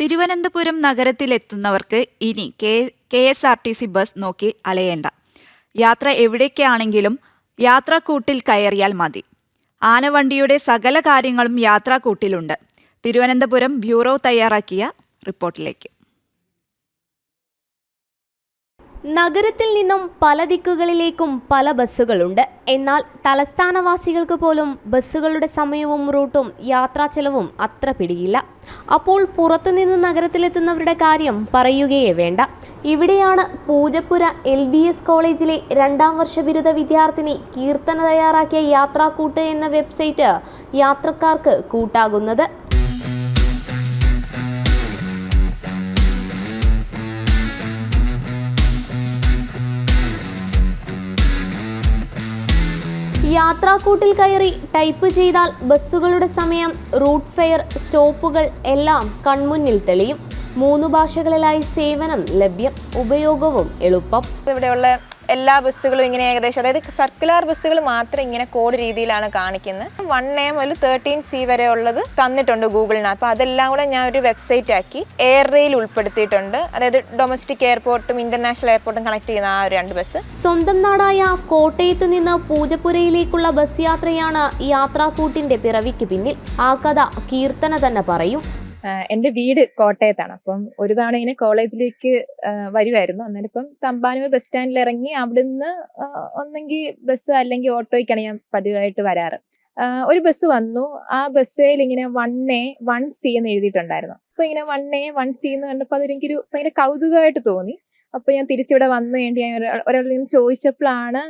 തിരുവനന്തപുരം നഗരത്തിലെത്തുന്നവർക്ക് ഇനി K K S R T C bus നോക്കി അലയേണ്ട. യാത്ര എവിടേക്കാണെങ്കിലും യാത്രാക്കൂട്ടിൽ കയറിയാൽ മതി. ആനവണ്ടിയുടെ സകല കാര്യങ്ങളും യാത്രാക്കൂട്ടിലുണ്ട്. തിരുവനന്തപുരം ബ്യൂറോ തയ്യാറാക്കിയ റിപ്പോർട്ടിലേക്ക്. നഗരത്തിൽ നിന്നും പല ദിക്കുകളിലേക്കും പല ബസ്സുകളുണ്ട്. എന്നാൽ തലസ്ഥാനവാസികൾക്ക് പോലും ബസ്സുകളുടെ സമയവും റൂട്ടും യാത്രാ ചെലവും അത്ര പിടിയില്ല. അപ്പോൾ പുറത്തുനിന്ന് നഗരത്തിലെത്തുന്നവരുടെ കാര്യം പറയുകയേ വേണ്ട. ഇവിടെയാണ് പൂജപ്പുര എൽ ബി എസ് കോളേജിലെ രണ്ടാം വർഷ ബിരുദ വിദ്യാർത്ഥിനി കീർത്തന തയ്യാറാക്കിയ യാത്രാക്കൂട്ട് എന്ന വെബ്സൈറ്റ് യാത്രക്കാർക്ക് കൂട്ടാകുന്നത്. യാത്രാക്കൂട്ടിൽ കയറി ടൈപ്പ് ചെയ്താൽ ബസ്സുകളുടെ സമയം റൂട്ട് ഫെയർ സ്റ്റോപ്പുകൾ എല്ലാം കൺമുന്നിൽ തെളിയും. മൂന്ന് ഭാഷകളിലായി സേവനം ലഭ്യം ഉപയോഗവും എളുപ്പം. ഇവിടെയുള്ള എല്ലാ ബസ്സുകളും ഇങ്ങനെ ഏകദേശം അതായത് സർക്കുലർ ബസ്സുകൾ മാത്രം ഇങ്ങനെ കോഡ് രീതിയിലാണ് കാണിക്കുന്നത്. വൺ എ മുതൽ തേർട്ടീൻ സി വരെ ഉള്ളത് തന്നിട്ടുണ്ട് ഗൂഗിളിന് അപ്പോൾ അതെല്ലാം കൂടെ ഞാൻ ഒരു വെബ്സൈറ്റ് ആക്കി എയർ റെയിൽ ഉൾപ്പെടുത്തിയിട്ടുണ്ട്. അതായത് ഡൊമസ്റ്റിക് എയർപോർട്ടും ഇന്റർനാഷണൽ എയർപോർട്ടും കണക്ട് ചെയ്യുന്ന ആ ഒരു രണ്ട് ബസ്. സ്വന്തം നാടായ കോട്ടയത്ത് നിന്ന് പൂജപ്പുരയിലേക്കുള്ള ബസ് യാത്രയാണ് യാത്രാക്കൂട്ടിന്റെ പിറവിക്ക് പിന്നിൽ. ആ കഥ കീർത്തന തന്നെ പറയും. എന്റെ വീട് കോട്ടയത്താണ്. അപ്പം ഒരു തവണ ഇങ്ങനെ കോളേജിലേക്ക് വരുമായിരുന്നു അന്നേരം ഇപ്പം തമ്പാനൂർ ബസ് സ്റ്റാൻഡിൽ ഇറങ്ങി അവിടുന്ന് ഒന്നെങ്കിൽ ബസ് അല്ലെങ്കിൽ ഓട്ടോയ്ക്കാണ് ഞാൻ പതിവായിട്ട് വരാറ്. ഒരു ബസ് വന്നു. ആ ബസ്സിൽ ഇങ്ങനെ വൺ എ വൺ സി എന്ന് എഴുതിയിട്ടുണ്ടായിരുന്നു. അപ്പൊ ഇങ്ങനെ വൺ എ വൺ സി എന്ന് കണ്ടപ്പോൾ അതെനിക്കൊരു ഭയങ്കര കൗതുകമായിട്ട് തോന്നി. അപ്പൊ ഞാൻ തിരിച്ചിവിടെ വന്നു വേണ്ടി ഞാൻ ഒരാ- ഒരാളിൽ നിന്ന് ചോദിച്ചപ്പോഴാണ്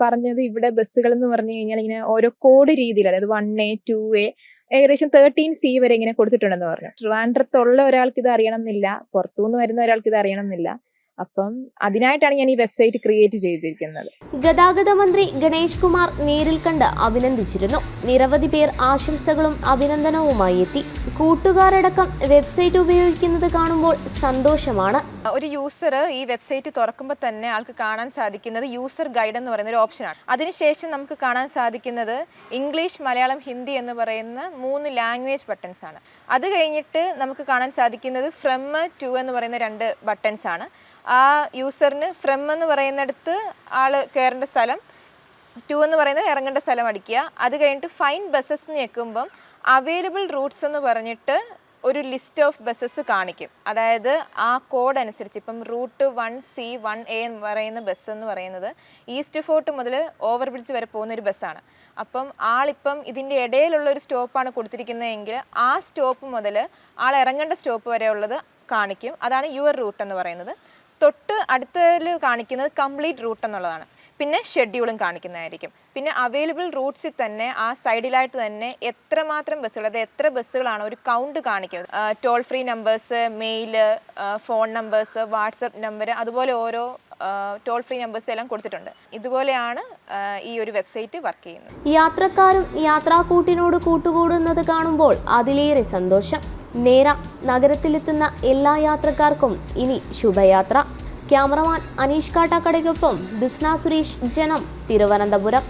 പറഞ്ഞത് ഇവിടെ ബസ്സുകൾ എന്ന് പറഞ്ഞു കഴിഞ്ഞാൽ ഇങ്ങനെ ഓരോ കോഡ് രീതിയിൽ അതായത് വൺ എ ടു എ ഏകദേശം തേർട്ടീൻ സി വരെ ഇങ്ങനെ കൊടുത്തിട്ടുണ്ടെന്ന് പറഞ്ഞു. ട്രിവാൻഡ്രത്തുള്ള ഒരാൾക്ക് ഇത് അറിയണം എന്നില്ല. പുറത്തുനിന്ന് വരുന്ന ഒരാൾക്ക് ഇത് അറിയണം എന്നില്ല. അപ്പം അതിനായിട്ടാണ് ഞാൻ ഈ വെബ്സൈറ്റ് ക്രിയേറ്റ് ചെയ്തിരിക്കുന്നത്. ഗതാഗത മന്ത്രി ഗണേഷ് കുമാർ നേരിൽ കണ്ട് അഭിനന്ദിച്ചിരുന്നു. നിരവധി പേർ ആശംസകളും അഭിനന്ദനവുമായി എത്തി. കൂട്ടുകാരടക്കം വെബ്സൈറ്റ് ഉപയോഗിക്കുന്നത് കാണുമ്പോൾ സന്തോഷമാണ്. ഒരു യൂസർ ഈ വെബ്സൈറ്റ് തുറക്കുമ്പോൾ തന്നെ ആൾക്ക് കാണാൻ സാധിക്കുന്നത് യൂസർ ഗൈഡ് എന്ന് പറയുന്ന ഒരു ഓപ്ഷനാണ് അതിനുശേഷം നമുക്ക് കാണാൻ സാധിക്കുന്നത് ഇംഗ്ലീഷ് മലയാളം ഹിന്ദി എന്ന് പറയുന്ന മൂന്ന് ലാംഗ്വേജ് ബട്ടൺസ് ആണ്. അത് കഴിഞ്ഞിട്ട് നമുക്ക് കാണാൻ സാധിക്കുന്നത് ഫ്രം ടു എന്ന് പറയുന്ന രണ്ട് ബട്ടൺസ് ആണ്. ആ യൂസറിന് ഫ്രം എന്ന് പറയുന്നിടത്ത് ആൾ കയറേണ്ട സ്ഥലം ടു എന്ന് പറയുന്നത് ഇറങ്ങേണ്ട സ്ഥലം അടിക്കുക. അത് കഴിഞ്ഞിട്ട് ഫൈൻ ബസ്സസ് ഞെക്കുമ്പം അവൈലബിൾ റൂട്ട്സ് എന്ന് പറഞ്ഞിട്ട് ഒരു ലിസ്റ്റ് ഓഫ് ബസ്സസ് കാണിക്കും. അതായത് ആ കോഡ് അനുസരിച്ച് ഇപ്പം route one C one A എന്ന് പറയുന്ന ബസ് എന്ന് പറയുന്നത് ഈസ്റ്റ് ഫോർട്ട് മുതൽ ഓവർ ബ്രിഡ്ജ് വരെ പോകുന്ന ഒരു ബസ്സാണ് അപ്പം ആളിപ്പം ഇതിന്റെ ഇടയിലുള്ള ഒരു സ്റ്റോപ്പാണ് കൊടുത്തിരിക്കുന്നതെങ്കിൽ ആ സ്റ്റോപ്പ് മുതൽ ആൾ ഇറങ്ങേണ്ട സ്റ്റോപ്പ് വരെ ഉള്ളത് കാണിക്കും. അതാണ് യുവർ റൂട്ട് എന്ന് പറയുന്നത്. തൊട്ട് അടുത്തതിൽ കാണിക്കുന്നത് കംപ്ലീറ്റ് റൂട്ട് എന്നുള്ളതാണ്. പിന്നെ ഷെഡ്യൂളും കാണിക്കുന്നതായിരിക്കും. പിന്നെ അവൈലബിൾ റൂട്ട്സിൽ തന്നെ ആ സൈഡിലായിട്ട് തന്നെ എത്രമാത്രം ബസ്സുകൾ അതായത് എത്ര ബസ്സുകളാണ് ഒരു കൗണ്ട് കാണിക്കുന്നത്? Toll free numbers mail phone numbers WhatsApp number അതുപോലെ ഓരോ ടോൾ ഫ്രീ നമ്പേഴ്സ് എല്ലാം കൊടുത്തിട്ടുണ്ട്. ഇതുപോലെയാണ് ഈ ഒരു വെബ്സൈറ്റ് വർക്ക് ചെയ്യുന്നത്. യാത്രക്കാരും യാത്രാക്കൂട്ടിനോട് കൂട്ടുകൂടുന്നത് കാണുമ്പോൾ അതിലേറെ സന്തോഷം. നേര നഗരത്തിലെത്തുന്ന എല്ലാ യാത്രക്കാർക്കും ഇനി ശുഭയാത്ര. ക്യാമറമാൻ അനീഷ് കാട്ടാക്കടയ്ക്കൊപ്പം ബിസ്ന സുരേഷ് ജനം തിരുവനന്തപുരം.